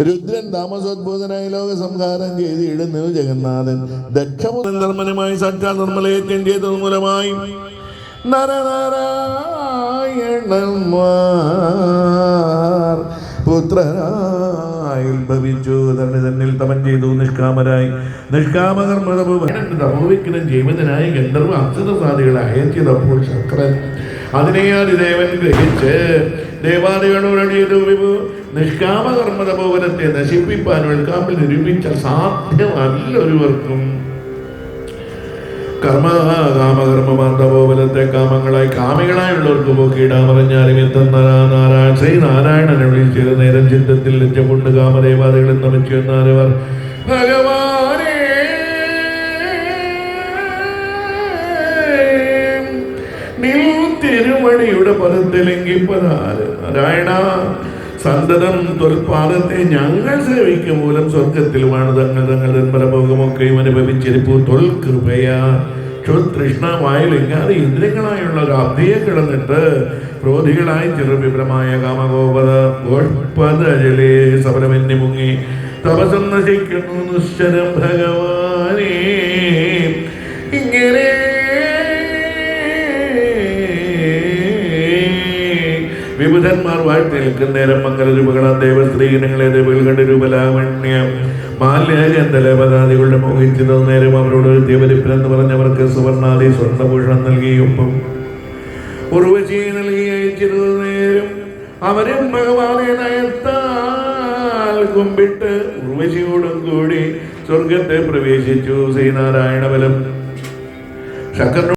രുദ്രൻ താമസോദ്ഭൂതനായി ലോക സംഹാരം ചെയ്ത് ഇടുന്നു ജഗന്നാഥൻ. ദക്ഷമുതൻ ധർമ്മനുമായി സാക്ഷാൽ ചെയ്തത് മൂലമായി നരനാരായണന്മാർ പുത്രനായി ഉത്ഭവിച്ചു. തന്നെ തന്നിൽ തപൻ ചെയ്തു. നിഷ്കാമരായി. നിഷ്കാമകർമ്മതപൂർവിക്കണം ജീവനായി ഗന്ധർവ അക്ഷരസാദികളെ അയച്ചതപ്പോൾ ശക്രൻ അതിനെയാണ് ദേവൻ ഗ്രഹിച്ച് ദേവാദികളോട് വിഭു നിഷ്കാമകർമ്മതപോവനത്തെ നശിപ്പിപ്പാൻ ഉൾക്കാമ്പിൽ നിരൂപിച്ച സാധ്യമല്ലൊരുവർക്കും കർമ്മ കാമകർമ്മമാന്തപോലത്തെ കാമങ്ങളായി കാമികളായുള്ളവർക്ക് എന്തെന്ന നാരായണ ശ്രീ നാരായണനെ വിളിച്ചത് നേരം ചിന്തത്തിൽ ലജ്ജമുണ്ട് കാമദേവാദികളിൽ നമിച്ചു തിരുമണിയുടെ പദത്തിലെങ്കിപ്പതാര് നാരായണ സന്തതം തൊൽപാദത്തെ ഞങ്ങൾ സേവിക്കും മൂലം സ്വർഗത്തിലുമാണ് തങ്ങൾ തങ്ങൾ പരഭോഗമൊക്കെയും അനുഭവിച്ചിരിപ്പു. തൊൽ കൃപയാ. ക്ഷുതൃഷ്ണമായിലിങ്ങാതെ ഇന്ദ്രങ്ങളായുള്ള അബ്ധിയെ കിടന്നിട്ട് ക്രോധികളായി ചെറുവിപ്രമായ കാമഗോപത ഗോഷ്പദജലേ സബരമെന്നി മുങ്ങി. തപസം നശിക്കുന്നു നിശ്ചരം ഭഗവാനേ. ഇങ്ങനെ വിബുധന്മാർ വാഴ്ത്തി നിൽക്കും നേരം മംഗലരൂപകളാം ദേവസ്ത്രീഗണങ്ങളെ ദേവികൾ കണ്ട രൂപലാവണ്യം മാല്യഗന്ധലപതാദികളുടെ മോഹിച്ചത് നേരം അവരോട് ദേവരിപ്പനെന്ന് പറഞ്ഞവർക്ക് സുവർണാദി സ്വർണഭൂഷണം നൽകിയൊപ്പം ഉർവശി നൽകി അയച്ചിരുന്ന നേരം അവരും ഭഗവാനെ നയത്താൽ കുമ്പിട്ട് ഉർവശിയോടും കൂടി സ്വർഗത്തെ പ്രവേശിച്ചു. ശ്രീനാരായണ ബലം. ശങ്കർ